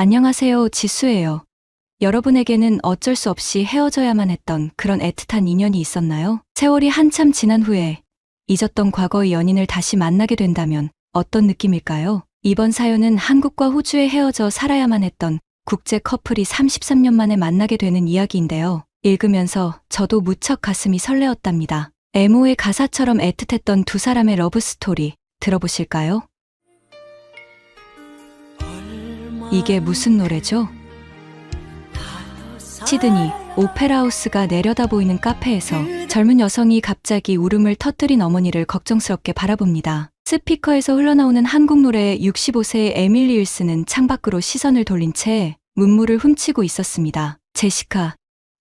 안녕하세요, 지수예요. 여러분에게는 어쩔 수 없이 헤어져야만 했던 그런 애틋한 인연이 있었나요? 세월이 한참 지난 후에 잊었던 과거의 연인을 다시 만나게 된다면 어떤 느낌일까요? 이번 사연은 한국과 호주에 헤어져 살아야만 했던 국제 커플이 33년 만에 만나게 되는 이야기인데요. 읽으면서 저도 무척 가슴이 설레었답니다. 에모의 가사처럼 애틋했던 두 사람의 러브 스토리 들어보실까요? 이게 무슨 노래죠? 시드니 오페라하우스가 내려다 보이는 카페에서 젊은 여성이 갑자기 울음을 터뜨린 어머니를 걱정스럽게 바라봅니다. 스피커에서 흘러나오는 한국 노래 65세의 에밀리 윌스는 창밖으로 시선을 돌린 채 문물을 훔치고 있었습니다. 제시카,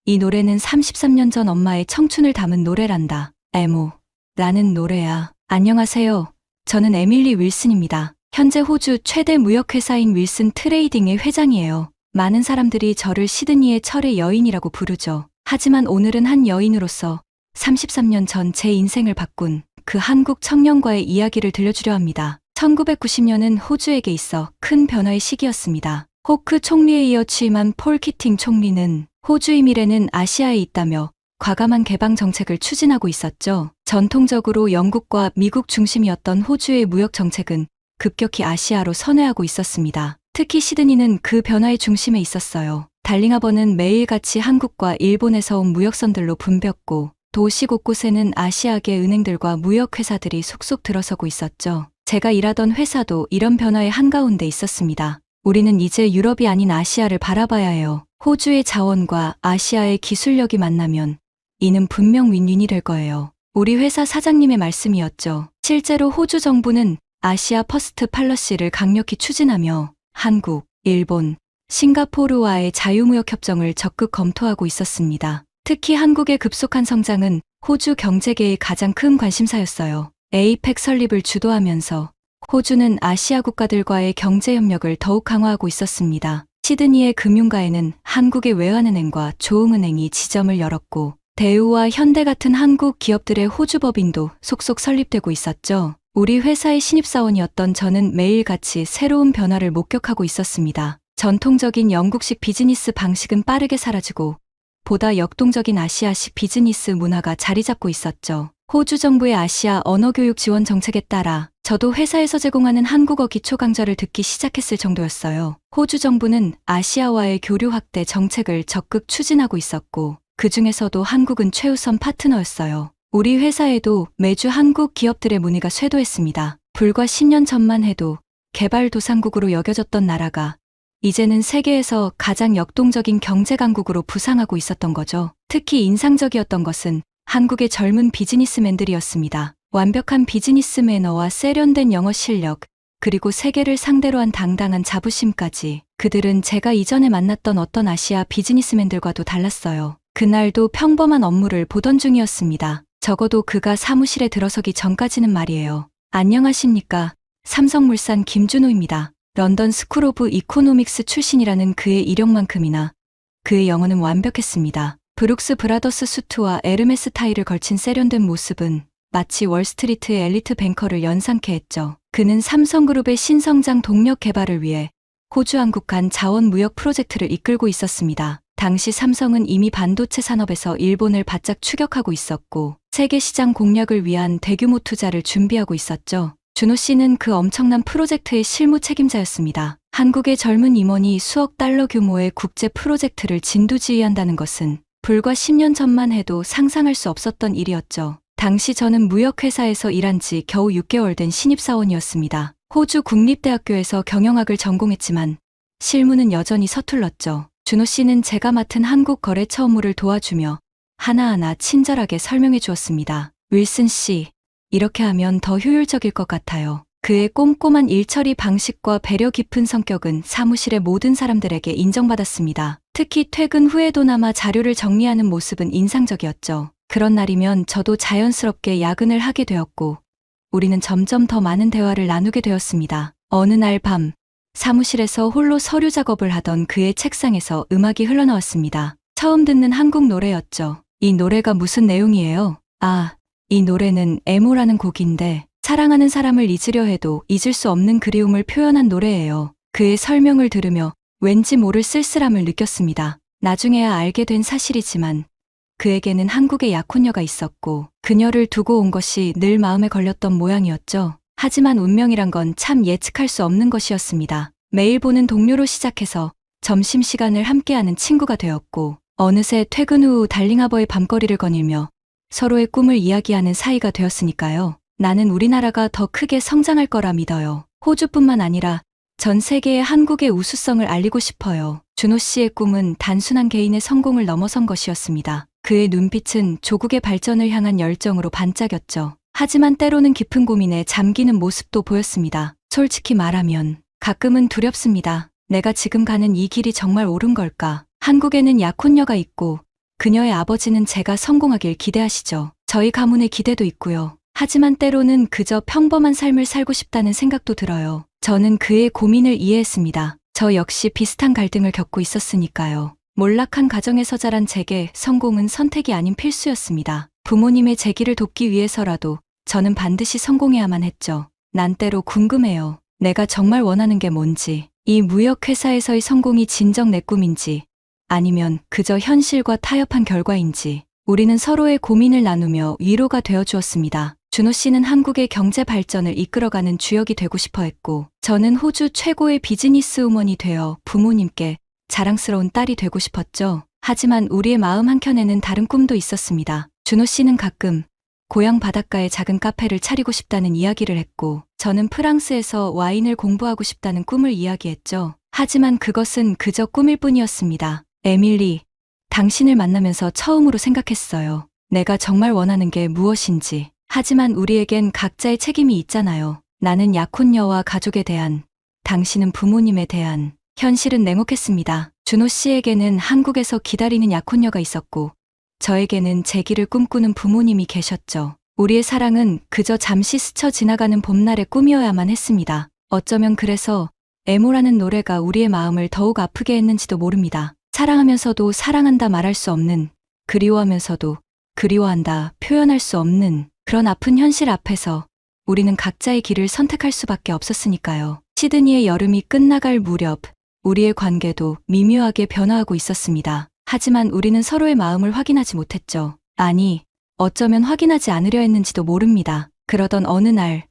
이 노래는 33년 전 엄마의 청춘을 담은 노래란다. 에모, 라는 노래야. 안녕하세요. 저는 에밀리 윌슨입니다. 현재 호주 최대 무역회사인 윌슨 트레이딩의 회장이에요. 많은 사람들이 저를 시드니의 철의 여인이라고 부르죠. 하지만 오늘은 한 여인으로서 33년 전 제 인생을 바꾼 그 한국 청년과의 이야기를 들려주려 합니다. 1990년은 호주에게 있어 큰 변화의 시기였습니다. 호크 총리에 이어 취임한 폴 키팅 총리는 호주의 미래는 아시아에 있다며 과감한 개방 정책을 추진하고 있었죠. 전통적으로 영국과 미국 중심이었던 호주의 무역 정책은 급격히 아시아로 선회하고 있었습니다. 특히 시드니는 그 변화의 중심에 있었어요. 달링하버는 매일같이 한국과 일본에서 온 무역선들로 붐볐고 도시 곳곳에는 아시아계 은행들과 무역회사들이 속속 들어서고 있었죠. 제가 일하던 회사도 이런 변화의 한가운데 있었습니다. 우리는 이제 유럽이 아닌 아시아를 바라봐야 해요. 호주의 자원과 아시아의 기술력이 만나면 이는 분명 윈윈이 될 거예요. 우리 회사 사장님의 말씀이었죠. 실제로 호주 정부는 아시아 퍼스트 팔러시를 강력히 추진하며 한국, 일본, 싱가포르와의 자유무역 협정을 적극 검토하고 있었습니다. 특히 한국의 급속한 성장은 호주 경제계의 가장 큰 관심사였어요. 에이펙 설립을 주도하면서 호주는 아시아 국가들과의 경제 협력을 더욱 강화하고 있었습니다. 시드니의 금융가에는 한국의 외환은행과 조흥은행이 지점을 열었고 대우와 현대 같은 한국 기업들의 호주 법인도 속속 설립되고 있었죠. 우리 회사의 신입사원이었던 저는 매일같이 새로운 변화를 목격하고 있었습니다. 전통적인 영국식 비즈니스 방식은 빠르게 사라지고 보다 역동적인 아시아식 비즈니스 문화가 자리 잡고 있었죠. 호주 정부의 아시아 언어 교육 지원 정책에 따라 저도 회사에서 제공하는 한국어 기초 강좌를 듣기 시작했을 정도였어요. 호주 정부는 아시아와의 교류 확대 정책을 적극 추진하고 있었고 그 중에서도 한국은 최우선 파트너였어요. 우리 회사에도 매주 한국 기업들의 문의가 쇄도했습니다. 불과 10년 전만 해도 개발도상국으로 여겨졌던 나라가 이제는 세계에서 가장 역동적인 경제 강국으로 부상하고 있었던 거죠. 특히 인상적이었던 것은 한국의 젊은 비즈니스맨들이었습니다. 완벽한 비즈니스 매너와 세련된 영어 실력, 그리고 세계를 상대로 한 당당한 자부심까지 그들은 제가 이전에 만났던 어떤 아시아 비즈니스맨들과도 달랐어요. 그날도 평범한 업무를 보던 중이었습니다. 적어도 그가 사무실에 들어서기 전까지는 말이에요. 안녕하십니까. 삼성물산 김준호입니다. 런던 스쿨 오브 이코노믹스 출신이라는 그의 이력만큼이나 그의 영어는 완벽했습니다. 브룩스 브라더스 수트와 에르메스 타이를 걸친 세련된 모습은 마치 월스트리트의 엘리트 뱅커를 연상케 했죠. 그는 삼성그룹의 신성장 동력 개발을 위해 호주 한국 간 자원 무역 프로젝트를 이끌고 있었습니다. 당시 삼성은 이미 반도체 산업에서 일본을 바짝 추격하고 있었고 세계 시장 공략을 위한 대규모 투자를 준비하고 있었죠. 준호 씨는 그 엄청난 프로젝트의 실무 책임자였습니다. 한국의 젊은 임원이 수억 달러 규모의 국제 프로젝트를 진두지휘한다는 것은 불과 10년 전만 해도 상상할 수 없었던 일이었죠. 당시 저는 무역회사에서 일한 지 겨우 6개월 된 신입사원이었습니다. 호주 국립대학교에서 경영학을 전공했지만 실무는 여전히 서툴렀죠. 준호 씨는 제가 맡은 한국 거래처 업무를 도와주며 하나하나 친절하게 설명해 주었습니다. 윌슨 씨, 이렇게 하면 더 효율적일 것 같아요. 그의 꼼꼼한 일처리 방식과 배려 깊은 성격은 사무실의 모든 사람들에게 인정받았습니다. 특히 퇴근 후에도나마 자료를 정리하는 모습은 인상적이었죠. 그런 날이면 저도 자연스럽게 야근을 하게 되었고, 우리는 점점 더 많은 대화를 나누게 되었습니다. 어느 날 밤, 사무실에서 홀로 서류 작업을 하던 그의 책상에서 음악이 흘러나왔습니다. 처음 듣는 한국 노래였죠. 이 노래가 무슨 내용이에요? 아, 이 노래는 에모라는 곡인데 사랑하는 사람을 잊으려 해도 잊을 수 없는 그리움을 표현한 노래예요. 그의 설명을 들으며 왠지 모를 쓸쓸함을 느꼈습니다. 나중에야 알게 된 사실이지만 그에게는 한국에 약혼녀가 있었고 그녀를 두고 온 것이 늘 마음에 걸렸던 모양이었죠. 하지만 운명이란 건 참 예측할 수 없는 것이었습니다. 매일 보는 동료로 시작해서 점심시간을 함께하는 친구가 되었고 어느새 퇴근 후 달링하버의 밤거리를 거닐며 서로의 꿈을 이야기하는 사이가 되었으니까요. 나는 우리나라가 더 크게 성장할 거라 믿어요. 호주뿐만 아니라 전 세계에 한국의 우수성을 알리고 싶어요. 준호 씨의 꿈은 단순한 개인의 성공을 넘어선 것이었습니다. 그의 눈빛은 조국의 발전을 향한 열정으로 반짝였죠. 하지만 때로는 깊은 고민에 잠기는 모습도 보였습니다. 솔직히 말하면 가끔은 두렵습니다. 내가 지금 가는 이 길이 정말 옳은 걸까? 한국에는 약혼녀가 있고 그녀의 아버지는 제가 성공하길 기대하시죠. 저희 가문의 기대도 있고요. 하지만 때로는 그저 평범한 삶을 살고 싶다는 생각도 들어요. 저는 그의 고민을 이해했습니다. 저 역시 비슷한 갈등을 겪고 있었으니까요. 몰락한 가정에서 자란 제게 성공은 선택이 아닌 필수였습니다. 부모님의 제 길을 돕기 위해서라도 저는 반드시 성공해야만 했죠. 난 때로 궁금해요. 내가 정말 원하는 게 뭔지, 이 무역회사에서의 성공이 진정 내 꿈인지, 아니면 그저 현실과 타협한 결과인지, 우리는 서로의 고민을 나누며 위로가 되어 주었습니다. 준호 씨는 한국의 경제 발전을 이끌어가는 주역이 되고 싶어 했고, 저는 호주 최고의 비즈니스 우먼이 되어 부모님께 자랑스러운 딸이 되고 싶었죠. 하지만 우리의 마음 한켠에는 다른 꿈도 있었습니다. 준호 씨는 가끔 고향 바닷가에 작은 카페를 차리고 싶다는 이야기를 했고, 저는 프랑스에서 와인을 공부하고 싶다는 꿈을 이야기했죠. 하지만 그것은 그저 꿈일 뿐이었습니다. 에밀리, 당신을 만나면서 처음으로 생각했어요. 내가 정말 원하는 게 무엇인지. 하지만 우리에겐 각자의 책임이 있잖아요. 나는 약혼녀와 가족에 대한, 당신은 부모님에 대한, 현실은 냉혹했습니다. 준호 씨에게는 한국에서 기다리는 약혼녀가 있었고, 저에게는 제 길을 꿈꾸는 부모님이 계셨죠. 우리의 사랑은 그저 잠시 스쳐 지나가는 봄날의 꿈이어야만 했습니다. 어쩌면 그래서 에모라는 노래가 우리의 마음을 더욱 아프게 했는지도 모릅니다. 사랑하면서도 사랑한다 말할 수 없는, 그리워하면서도 그리워한다 표현할 수 없는 그런 아픈 현실 앞에서 우리는 각자의 길을 선택할 수밖에 없었으니까요. 시드니의 여름이 끝나갈 무렵, 우리의 관계도 미묘하게 변화하고 있었습니다. 하지만 우리는 서로의 마음을 확인하지 못했죠. 아니, 어쩌면 확인하지 않으려 했는지도 모릅니다. 그러던 어느 날,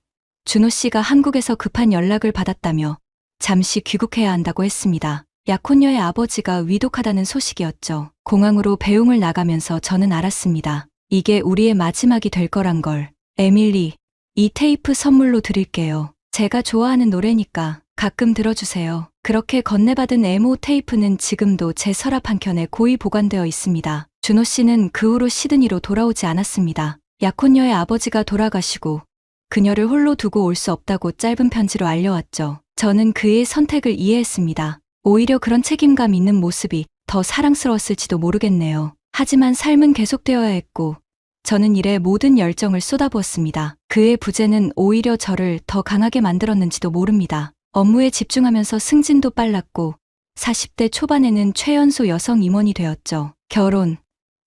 준호 씨가 한국에서 급한 연락을 받았다며 잠시 귀국해야 한다고 했습니다. 약혼녀의 아버지가 위독하다는 소식이었죠. 공항으로 배웅을 나가면서 저는 알았습니다. 이게 우리의 마지막이 될 거란 걸. 에밀리, 이 테이프 선물로 드릴게요. 제가 좋아하는 노래니까 가끔 들어주세요. 그렇게 건네받은 에모 테이프는 지금도 제 서랍 한켠에 고이 보관되어 있습니다. 준호 씨는 그 후로 시드니로 돌아오지 않았습니다. 약혼녀의 아버지가 돌아가시고 그녀를 홀로 두고 올 수 없다고 짧은 편지로 알려왔죠. 저는 그의 선택을 이해했습니다. 오히려 그런 책임감 있는 모습이 더 사랑스러웠을지도 모르겠네요. 하지만 삶은 계속되어야 했고 저는 일에 모든 열정을 쏟아부었습니다. 그의 부재는 오히려 저를 더 강하게 만들었는지도 모릅니다. 업무에 집중하면서 승진도 빨랐고 40대 초반에는 최연소 여성 임원이 되었죠. 결혼.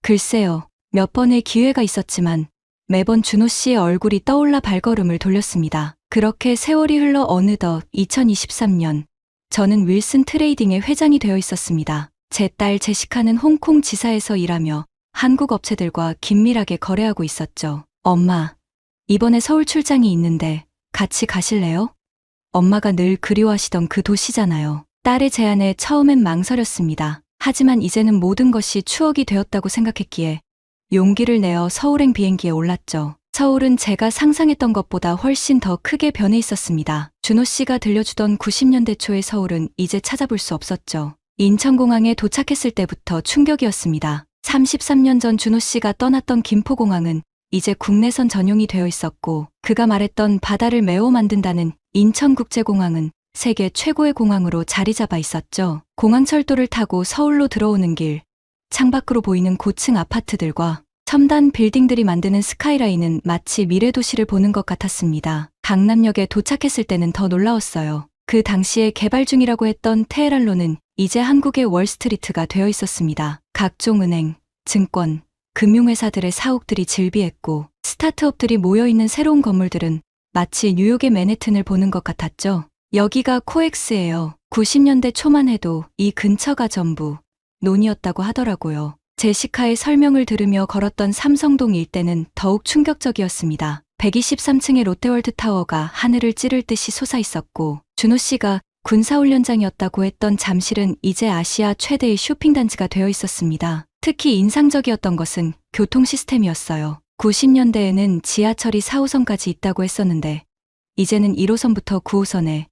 글쎄요. 몇 번의 기회가 있었지만 매번 준호 씨의 얼굴이 떠올라 발걸음을 돌렸습니다. 그렇게 세월이 흘러 어느덧 2023년 저는 윌슨 트레이딩의 회장이 되어 있었습니다. 제 딸 제시카는 홍콩 지사에서 일하며 한국 업체들과 긴밀하게 거래하고 있었죠. 엄마, 이번에 서울 출장이 있는데 같이 가실래요? 엄마가 늘 그리워하시던 그 도시잖아요. 딸의 제안에 처음엔 망설였습니다. 하지만 이제는 모든 것이 추억이 되었다고 생각했기에 용기를 내어 서울행 비행기에 올랐죠. 서울은 제가 상상했던 것보다 훨씬 더 크게 변해 있었습니다. 준호 씨가 들려주던 90년대 초의 서울은 이제 찾아볼 수 없었죠. 인천공항에 도착했을 때부터 충격이었습니다. 33년 전 준호 씨가 떠났던 김포공항은 이제 국내선 전용이 되어 있었고 그가 말했던 바다를 메워 만든다는 인천국제공항은 세계 최고의 공항으로 자리 잡아 있었죠. 공항철도를 타고 서울로 들어오는 길, 창밖으로 보이는 고층 아파트들과 첨단 빌딩들이 만드는 스카이라인은 마치 미래 도시를 보는 것 같았습니다. 강남역에 도착했을 때는 더 놀라웠어요. 그 당시에 개발 중이라고 했던 테헤란로는 이제 한국의 월스트리트가 되어 있었습니다. 각종 은행, 증권, 금융회사들의 사옥들이 즐비했고 스타트업들이 모여있는 새로운 건물들은 마치 뉴욕의 맨해튼을 보는 것 같았죠. 여기가 코엑스예요. 90년대 초만 해도 이 근처가 전부 논이었다고 하더라고요. 제시카의 설명을 들으며 걸었던 삼성동 일대는 더욱 충격적이었습니다. 123층의 롯데월드 타워가 하늘을 찌를 듯이 솟아 있었고 준호 씨가 군사훈련장이었다고 했던 잠실은 이제 아시아 최대의 쇼핑단지가 되어 있었습니다. 특히 인상적이었던 것은 교통 시스템이었어요. 90년대에는 지하철이 4호선까지 있다고 했었는데 이제는 1호선부터 9호선에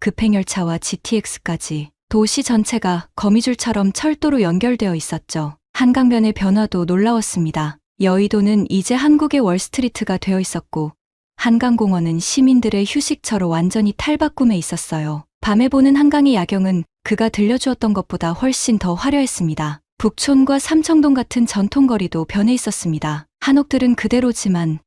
급행열차와 GTX까지 도시 전체가 거미줄처럼 철도로 연결되어 있었죠. 한강변의 변화도 놀라웠습니다. 여의도는 이제 한국의 월스트리트가 되어 있었고 한강공원은 시민들의 휴식처로 완전히 탈바꿈해 있었어요. 밤에 보는 한강의 야경은 그가 들려주었던 것보다 훨씬 더 화려했습니다. 북촌과 삼청동 같은 전통거리도 변해 있었습니다. 한옥들은 그대로지만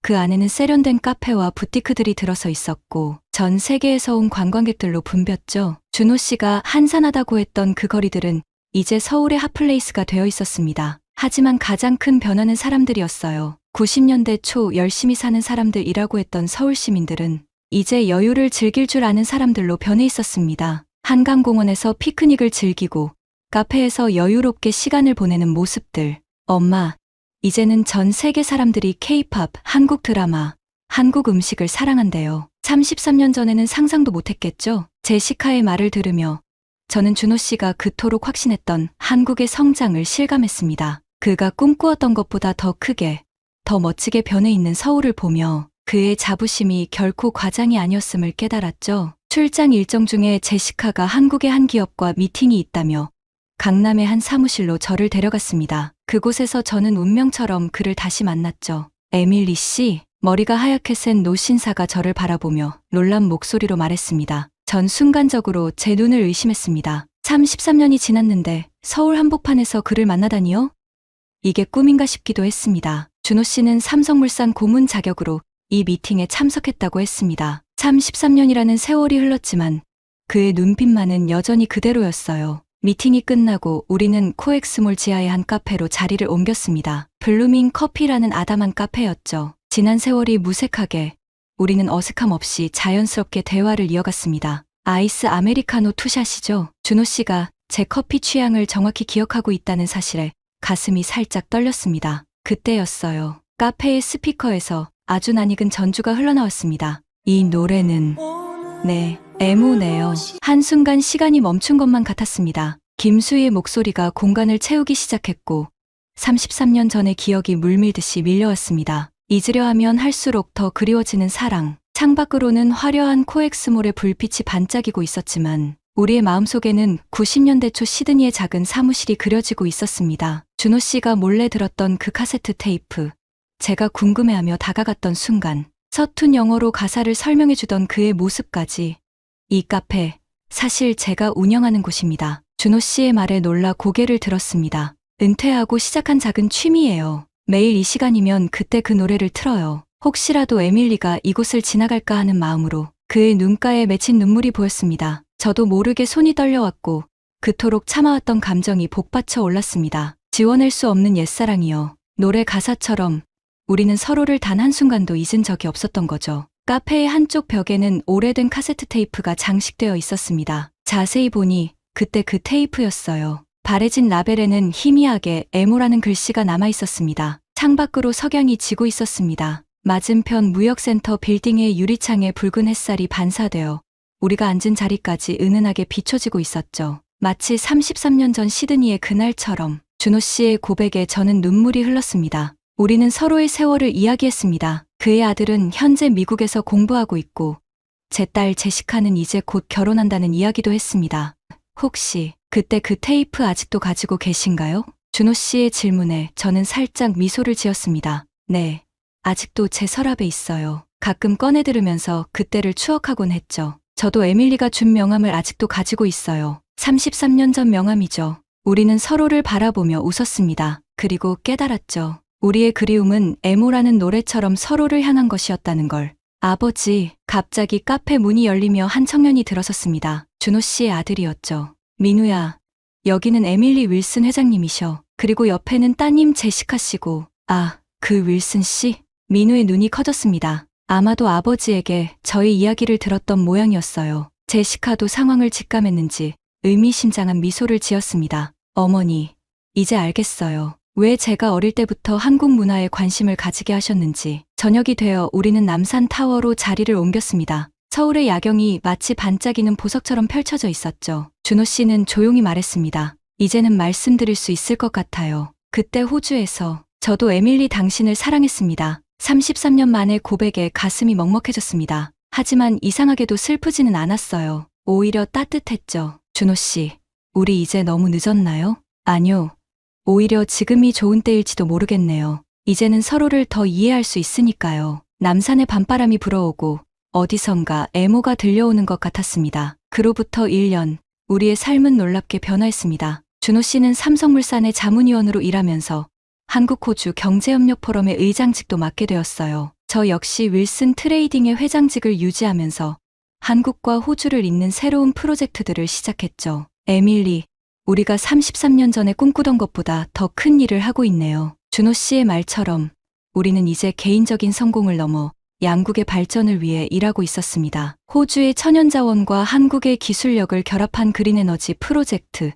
그 안에는 세련된 카페와 부티크들이 들어서 있었고 전 세계에서 온 관광객들로 붐볐죠. 준호 씨가 한산하다고 했던 그 거리들은 이제 서울의 핫플레이스가 되어 있었습니다. 하지만 가장 큰 변화는 사람들이었어요. 90년대 초 열심히 사는 사람들이라고 했던 서울 시민들은 이제 여유를 즐길 줄 아는 사람들로 변해 있었습니다. 한강공원에서 피크닉을 즐기고 카페에서 여유롭게 시간을 보내는 모습들. 엄마, 이제는 전 세계 사람들이 케이팝, 한국 드라마, 한국 음식을 사랑한대요. 33년 전에는 상상도 못했겠죠? 제시카의 말을 들으며 저는 준호 씨가 그토록 확신했던 한국의 성장을 실감했습니다. 그가 꿈꾸었던 것보다 더 크게, 더 멋지게 변해 있는 서울을 보며 그의 자부심이 결코 과장이 아니었음을 깨달았죠. 출장 일정 중에 제시카가 한국의 한 기업과 미팅이 있다며 강남의 한 사무실로 저를 데려갔습니다. 그곳에서 저는 운명처럼 그를 다시 만났죠. 에밀리 씨, 머리가 하얗게 센 노신사가 저를 바라보며 놀란 목소리로 말했습니다. 전 순간적으로 제 눈을 의심했습니다. 참 13년이 지났는데 서울 한복판에서 그를 만나다니요? 이게 꿈인가 싶기도 했습니다. 준호 씨는 삼성물산 고문 자격으로 이 미팅에 참석했다고 했습니다. 참 13년이라는 세월이 흘렀지만 그의 눈빛만은 여전히 그대로였어요. 미팅이 끝나고 우리는 코엑스몰 지하의 한 카페로 자리를 옮겼습니다. 블루밍 커피라는 아담한 카페였죠. 지난 세월이 무색하게 우리는 어색함 없이 자연스럽게 대화를 이어갔습니다. 아이스 아메리카노 투샷이죠. 준호 씨가 제 커피 취향을 정확히 기억하고 있다는 사실에 가슴이 살짝 떨렸습니다. 그때였어요. 카페의 스피커에서 아주 낯익은 전주가 흘러나왔습니다. 이 노래는 네, 애무네요. 한순간 시간이 멈춘 것만 같았습니다. 김수희의 목소리가 공간을 채우기 시작했고 33년 전의 기억이 물밀듯이 밀려왔습니다. 잊으려 하면 할수록 더 그리워지는 사랑. 창밖으로는 화려한 코엑스몰의 불빛이 반짝이고 있었지만 우리의 마음속에는 90년대 초 시드니의 작은 사무실이 그려지고 있었습니다. 준호 씨가 몰래 들었던 그 카세트 테이프. 제가 궁금해하며 다가갔던 순간 서툰 영어로 가사를 설명해주던 그의 모습까지 이 카페 사실 제가 운영하는 곳입니다. 준호 씨의 말에 놀라 고개를 들었습니다. 은퇴하고 시작한 작은 취미예요. 매일 이 시간이면 그때 그 노래를 틀어요. 혹시라도 에밀리가 이곳을 지나갈까 하는 마음으로 그의 눈가에 맺힌 눈물이 보였습니다. 저도 모르게 손이 떨려왔고 그토록 참아왔던 감정이 복받쳐 올랐습니다. 지워낼 수 없는 옛사랑이요. 노래 가사처럼 우리는 서로를 단 한순간도 잊은 적이 없었던 거죠. 카페의 한쪽 벽에는 오래된 카세트 테이프가 장식되어 있었습니다. 자세히 보니 그때 그 테이프였어요. 바래진 라벨에는 희미하게 에모라는 글씨가 남아 있었습니다. 창밖으로 석양이 지고 있었습니다. 맞은편 무역센터 빌딩의 유리창에 붉은 햇살이 반사되어 우리가 앉은 자리까지 은은하게 비춰지고 있었죠. 마치 33년 전 시드니의 그날처럼 준호 씨의 고백에 저는 눈물이 흘렀습니다. 우리는 서로의 세월을 이야기했습니다. 그의 아들은 현재 미국에서 공부하고 있고 제 딸 제시카는 이제 곧 결혼한다는 이야기도 했습니다. 혹시 그때 그 테이프 아직도 가지고 계신가요? 준호 씨의 질문에 저는 살짝 미소를 지었습니다. 네. 아직도 제 서랍에 있어요. 가끔 꺼내 들으면서 그때를 추억하곤 했죠. 저도 에밀리가 준 명함을 아직도 가지고 있어요. 33년 전 명함이죠. 우리는 서로를 바라보며 웃었습니다. 그리고 깨달았죠. 우리의 그리움은 에모라는 노래처럼 서로를 향한 것이었다는 걸. 아버지, 갑자기 카페 문이 열리며 한 청년이 들어섰습니다. 준호 씨의 아들이었죠. 민우야, 여기는 에밀리 윌슨 회장님이셔. 그리고 옆에는 따님 제시카 씨고, 아, 그 윌슨 씨? 민우의 눈이 커졌습니다. 아마도 아버지에게 저희 이야기를 들었던 모양이었어요. 제시카도 상황을 직감했는지 의미심장한 미소를 지었습니다. 어머니, 이제 알겠어요. 왜 제가 어릴 때부터 한국 문화에 관심을 가지게 하셨는지. 저녁이 되어 우리는 남산 타워로 자리를 옮겼습니다. 서울의 야경이 마치 반짝이는 보석처럼 펼쳐져 있었죠. 준호 씨는 조용히 말했습니다. 이제는 말씀드릴 수 있을 것 같아요. 그때 호주에서 저도 에밀리 당신을 사랑했습니다. 33년 만에 고백에 가슴이 먹먹해졌습니다. 하지만 이상하게도 슬프지는 않았어요. 오히려 따뜻했죠. 준호 씨, 우리 이제 너무 늦었나요? 아니요. 오히려 지금이 좋은 때일지도 모르겠네요. 이제는 서로를 더 이해할 수 있으니까요. 남산의 밤바람이 불어오고 어디선가 애모가 들려오는 것 같았습니다. 그로부터 1년, 우리의 삶은 놀랍게 변화했습니다. 준호 씨는 삼성물산의 자문위원으로 일하면서 한국호주 경제협력 포럼의 의장직도 맡게 되었어요. 저 역시 윌슨 트레이딩의 회장직을 유지하면서 한국과 호주를 잇는 새로운 프로젝트들을 시작했죠. 에밀리, 우리가 33년 전에 꿈꾸던 것보다 더 큰 일을 하고 있네요. 준호 씨의 말처럼 우리는 이제 개인적인 성공을 넘어 양국의 발전을 위해 일하고 있었습니다. 호주의 천연자원과 한국의 기술력을 결합한 그린에너지 프로젝트,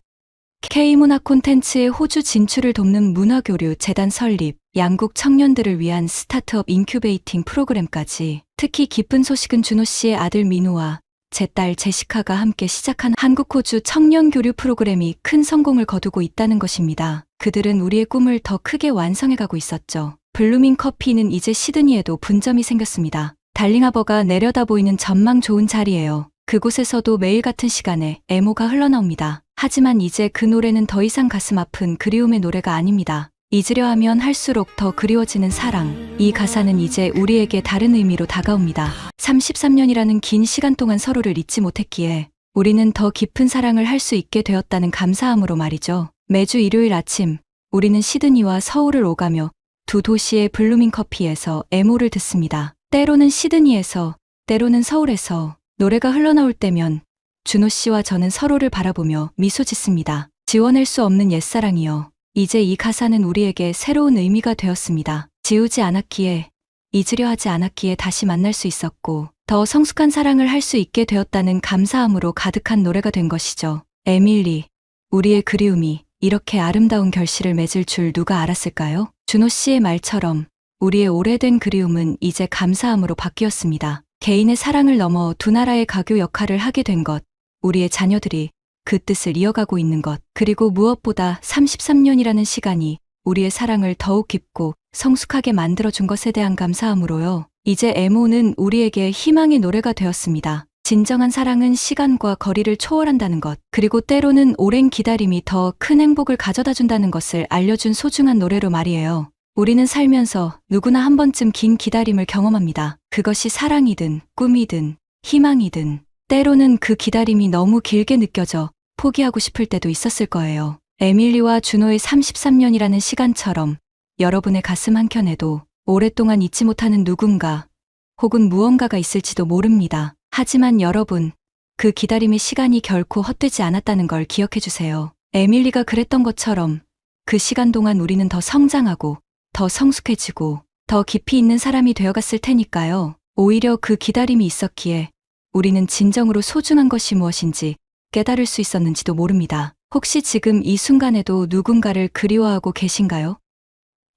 K문화 콘텐츠의 호주 진출을 돕는 문화교류 재단 설립, 양국 청년들을 위한 스타트업 인큐베이팅 프로그램까지 특히 기쁜 소식은 준호 씨의 아들 민우와 제 딸 제시카가 함께 시작한 한국 호주 청년 교류 프로그램이 큰 성공을 거두고 있다는 것입니다. 그들은 우리의 꿈을 더 크게 완성해가고 있었죠. 블루밍 커피는 이제 시드니에도 분점이 생겼습니다. 달링하버가 내려다 보이는 전망 좋은 자리예요. 그곳에서도 매일 같은 시간에 에모가 흘러나옵니다. 하지만 이제 그 노래는 더 이상 가슴 아픈 그리움의 노래가 아닙니다. 잊으려 하면 할수록 더 그리워지는 사랑. 이 가사는 이제 우리에게 다른 의미로 다가옵니다. 33년이라는 긴 시간 동안 서로를 잊지 못했기에 우리는 더 깊은 사랑을 할 수 있게 되었다는 감사함으로 말이죠. 매주 일요일 아침 우리는 시드니와 서울을 오가며 두 도시의 블루밍 커피에서 에모를 듣습니다. 때로는 시드니에서, 때로는 서울에서 노래가 흘러나올 때면 준호 씨와 저는 서로를 바라보며 미소 짓습니다. 지워낼 수 없는 옛사랑이여. 이제 이 가사는 우리에게 새로운 의미가 되었습니다. 지우지 않았기에, 잊으려 하지 않았기에 다시 만날 수 있었고, 더 성숙한 사랑을 할 수 있게 되었다는 감사함으로 가득한 노래가 된 것이죠. 에밀리, 우리의 그리움이 이렇게 아름다운 결실을 맺을 줄 누가 알았을까요? 준호 씨의 말처럼 우리의 오래된 그리움은 이제 감사함으로 바뀌었습니다. 개인의 사랑을 넘어 두 나라의 가교 역할을 하게 된 것, 우리의 자녀들이 그 뜻을 이어가고 있는 것, 그리고 무엇보다 33년이라는 시간이 우리의 사랑을 더욱 깊고 성숙하게 만들어준 것에 대한 감사함으로요. 이제 에모는 우리에게 희망의 노래가 되었습니다. 진정한 사랑은 시간과 거리를 초월한다는 것, 그리고 때로는 오랜 기다림이 더 큰 행복을 가져다 준다는 것을 알려준 소중한 노래로 말이에요. 우리는 살면서 누구나 한 번쯤 긴 기다림을 경험합니다. 그것이 사랑이든 꿈이든 희망이든 때로는 그 기다림이 너무 길게 느껴져 포기하고 싶을 때도 있었을 거예요. 에밀리와 준호의 33년이라는 시간처럼 여러분의 가슴 한켠에도 오랫동안 잊지 못하는 누군가 혹은 무언가가 있을지도 모릅니다. 하지만 여러분, 그 기다림의 시간이 결코 헛되지 않았다는 걸 기억해 주세요. 에밀리가 그랬던 것처럼 그 시간 동안 우리는 더 성장하고 더 성숙해지고 더 깊이 있는 사람이 되어갔을 테니까요. 오히려 그 기다림이 있었기에 우리는 진정으로 소중한 것이 무엇인지 깨달을 수 있었는지도 모릅니다. 혹시 지금 이 순간에도 누군가를 그리워하고 계신가요?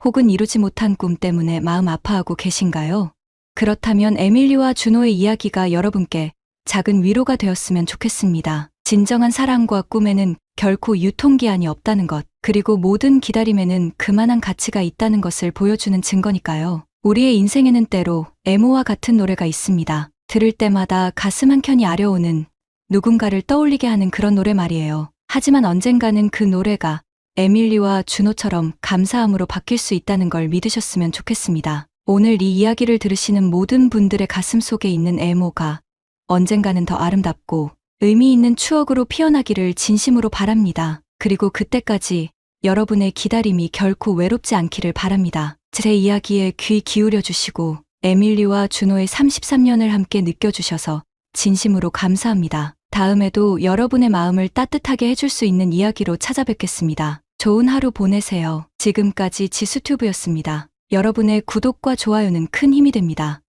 혹은 이루지 못한 꿈 때문에 마음 아파하고 계신가요? 그렇다면 에밀리와 준호의 이야기가 여러분께 작은 위로가 되었으면 좋겠습니다. 진정한 사랑과 꿈에는 결코 유통기한이 없다는 것, 그리고 모든 기다림에는 그만한 가치가 있다는 것을 보여주는 증거니까요. 우리의 인생에는 때로 에모와 같은 노래가 있습니다. 들을 때마다 가슴 한켠이 아려오는 누군가를 떠올리게 하는 그런 노래 말이에요. 하지만 언젠가는 그 노래가 에밀리와 준호처럼 감사함으로 바뀔 수 있다는 걸 믿으셨으면 좋겠습니다. 오늘 이 이야기를 들으시는 모든 분들의 가슴 속에 있는 에모가 언젠가는 더 아름답고 의미 있는 추억으로 피어나기를 진심으로 바랍니다. 그리고 그때까지 여러분의 기다림이 결코 외롭지 않기를 바랍니다. 제 이야기에 귀 기울여 주시고 에밀리와 준호의 33년을 함께 느껴주셔서 진심으로 감사합니다. 다음에도 여러분의 마음을 따뜻하게 해줄 수 있는 이야기로 찾아뵙겠습니다. 좋은 하루 보내세요. 지금까지 지수튜브였습니다. 여러분의 구독과 좋아요는 큰 힘이 됩니다.